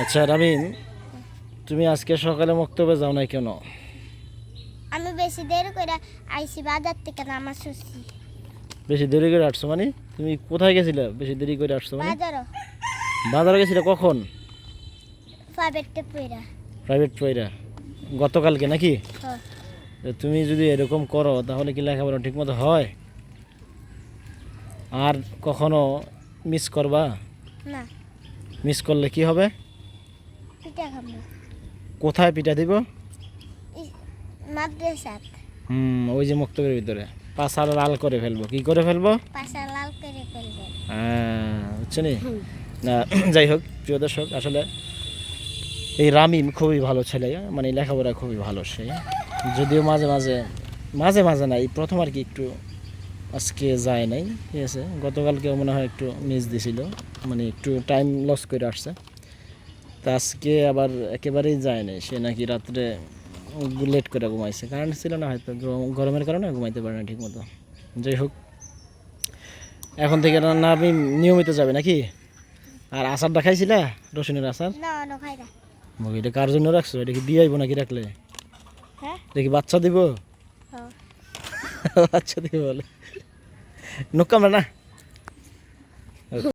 আচ্ছা রামিম তুমি আজকে সকালে মক্তবে যাও নাই কেন? আমি বেশি দেরি করে আইসি বাজার থেকে নামাজ শুছি বেশি দেরি করে আসছো মানে? তুমি কোথায় গেছিলে বেশি দেরি করে আসছো মানে? বাজারও। বাজারে গেছিলে কখন? প্রাইভেটে পইরা। প্রাইভেট পয়রা গতকালকে নাকি? হ্যাঁ। তুমি যদি এরকম করো তাহলে কি লেখাপড়া ঠিকমতো হয়? আর কখনো মিস করবা? না। মিস করলে কি হবে? পিঠা খাব। কোথায় পিঠা দিব? মাদ্রাসাত। হুম ওই যে মুক্তকের ভিতরে। পাশা লাল করে ফেলব। কি করে ফেলব? পাশা লাল করে ফেলবে। হ্যাঁ বুঝছ নি? না যাই হোক প্রিয় দর্শক আসলে এই রামিম খুবই ভালো ছেলে মানে লেখাপড়া খুবই ভালো সে। যদিও মাঝে মাঝে মাঝে মাঝে না এই প্রথম আর কি একটু আজকে যায় নাই ঠিক আছে? গতকালকে মনে হয় একটু মিস দিছিল মানে একটু টাইম লস করে আসছে। তা আজকে আবার একেবারেই যায় নাই। সে নাকি রাত্রে লেট করে ঘুমাইছে। কারেন্ট ছিল না হয়তো গরমের কারণে ঘুমাইতে পারে না ঠিক মতো যাই হোক এখন থেকে রান্না আপনি নিয়মিত যাবে নাকি? আর আচারটা খাইছিলা? রসুনের আচার? না না না। এটা কার জন্য রাখছো? এটা কি দিয়ে আইব নাকি রাখলে? হ্যাঁ? এটা কি বাচ্চা দিব? হ্যাঁ। বাচ্চা দিব বলে। নুকামরা না